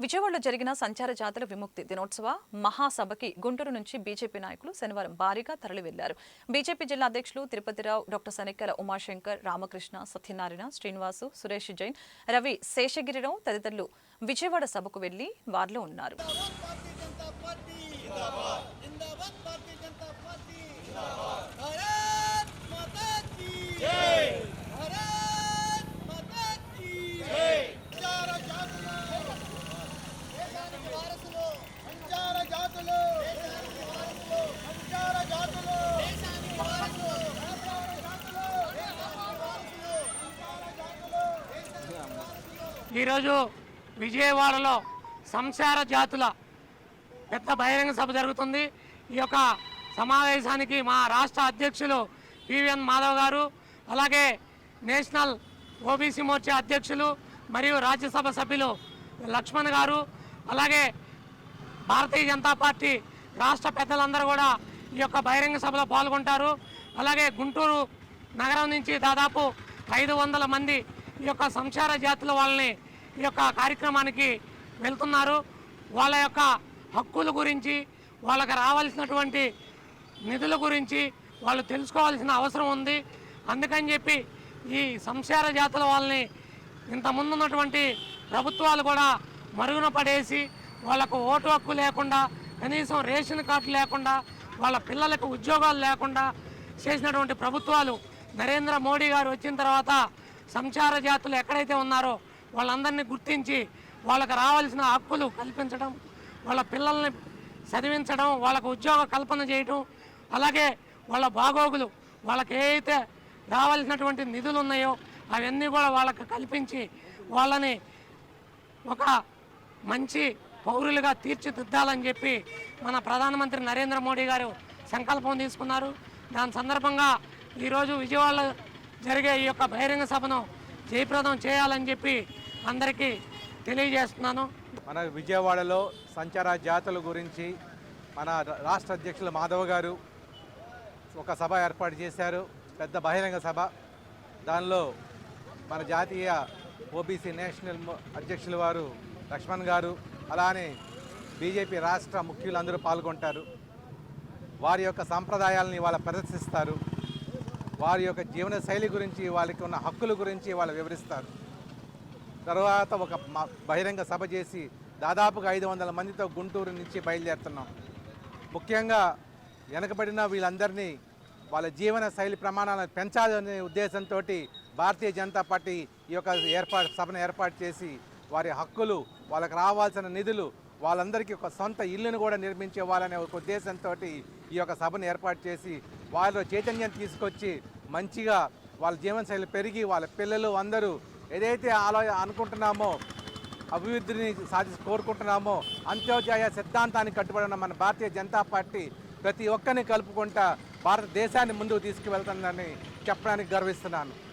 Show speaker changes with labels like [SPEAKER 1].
[SPEAKER 1] విజయవాడలో జరిగిన సంచార జాతుల విముక్తి దినోత్సవ మహాసభకి గుంటూరు నుంచి బీజేపీ నాయకులు శనివారం భారీగా తరలి వెళ్ళారు బీజేపీ జిల్లా అధ్యక్షులు తిరుపతిరావు డాక్టర్ సనెక్కల ఉమాశంకర్ రామకృష్ణ సత్యనారాయణ శ్రీనివాసు సురేష్ జైన్ రవి శేషగిరిరావు తదితరులు విజయవాడ సభకు వెళ్ళి వారిలో ఉన్నారు.
[SPEAKER 2] ఈరోజు విజయవాడలో సంసార జాతుల పెద్ద బహిరంగ సభ జరుగుతుంది. ఈ యొక్క సమావేశానికి మా రాష్ట్ర అధ్యక్షులు పివిఎన్ మాధవ్ గారు అలాగే నేషనల్ ఓబీసీ మోర్చా అధ్యక్షులు మరియు రాజ్యసభ సభ్యులు లక్ష్మణ్ గారు అలాగే భారతీయ జనతా పార్టీ రాష్ట్ర పెద్దలందరూ కూడా ఈ యొక్క బహిరంగ సభలో పాల్గొంటారు. అలాగే గుంటూరు నగరం నుంచి దాదాపు ఐదు వందల మంది ఈ యొక్క సంచార జాతుల వాళ్ళని ఈ యొక్క కార్యక్రమానికి వెళ్తున్నారు. వాళ్ళ యొక్క హక్కుల గురించి వాళ్ళకి రావాల్సినటువంటి నిధుల గురించి వాళ్ళు తెలుసుకోవాల్సిన అవసరం ఉంది. అందుకని చెప్పి ఈ సంసార జాతుల వాళ్ళని ఇంతకుముందు ఉన్నటువంటి ప్రభుత్వాలు కూడా మరుగున పడేసి వాళ్ళకు ఓటు హక్కు లేకుండా కనీసం రేషన్ కార్డు లేకుండా వాళ్ళ పిల్లలకు ఉద్యోగాలు లేకుండా చేసినటువంటి ప్రభుత్వాలు నరేంద్ర మోడీ గారు వచ్చిన తర్వాత సంచార జాతులు ఎక్కడైతే ఉన్నారో వాళ్ళందరినీ గుర్తించి వాళ్ళకి రావాల్సిన హక్కులు కల్పించడం వాళ్ళ పిల్లల్ని చదివించడం వాళ్ళకు ఉద్యోగ కల్పన చేయడం అలాగే వాళ్ళ బాగోగులు వాళ్ళకి ఏదైతే రావాల్సినటువంటి నిధులు ఉన్నాయో అవన్నీ కూడా వాళ్ళకి కల్పించి వాళ్ళని ఒక మంచి పౌరులుగా తీర్చిదిద్దాలని చెప్పి మన ప్రధానమంత్రి నరేంద్ర మోడీ గారు సంకల్పం తీసుకున్నారు. దాని సందర్భంగా ఈరోజు విజయవాడలో జరిగే ఈ యొక్క బహిరంగ సభను జయప్రదం చేయాలని చెప్పి అందరికీ తెలియజేస్తున్నాను.
[SPEAKER 3] మన విజయవాడలో సంచార జాతుల గురించి మన రాష్ట్ర అధ్యక్షులు మాధవ్ గారు ఒక సభ ఏర్పాటు చేశారు. పెద్ద బహిరంగ సభ. దానిలో మన జాతీయ ఓబీసీ నేషనల్ అధ్యక్షుల అధ్యక్షులు వారు లక్ష్మణ్ గారు అలానే బీజేపీ రాష్ట్ర ముఖ్యులు అందరూ పాల్గొంటారు. వారి యొక్క సాంప్రదాయాలని వాళ్ళ ప్రదర్శిస్తారు. వారి యొక్క జీవన శైలి గురించి వాళ్ళకి ఉన్న హక్కుల గురించి వాళ్ళు వివరిస్తారు. తర్వాత ఒక బహిరంగ సభ చేసి దాదాపుగా ఐదు వందల మందితో గుంటూరు నుంచి బయలుదేరుతున్నాం. ముఖ్యంగా వెనకబడిన వీళ్ళందరినీ వాళ్ళ జీవన శైలి ప్రమాణాలను పెంచాలనే ఉద్దేశంతో భారతీయ జనతా పార్టీ ఈ యొక్క ఏర్పాటు సభను ఏర్పాటు చేసి వారి హక్కులు వాళ్ళకి రావాల్సిన నిధులు వాళ్ళందరికీ ఒక సొంత ఇల్లును కూడా నిర్మించేవాలనే ఒక ఉద్దేశంతో ఈ యొక్క సభను ఏర్పాటు చేసి వాళ్ళ చైతన్యం తీసుకొచ్చి మంచిగా వాళ్ళ జీవనశైలి పెరిగి వాళ్ళ పిల్లలు అందరూ ఏదైతే ఆలో అనుకుంటున్నామో అభివృద్ధిని సాధి కోరుకుంటున్నామో అంత్యోదయ సిద్ధాంతానికి కట్టుబడిన మన భారతీయ జనతా పార్టీ ప్రతి ఒక్కరిని కలుపుకుంటా భారతదేశాన్ని ముందుకు తీసుకువెళ్తుందని చెప్పడానికి గర్విస్తున్నాను.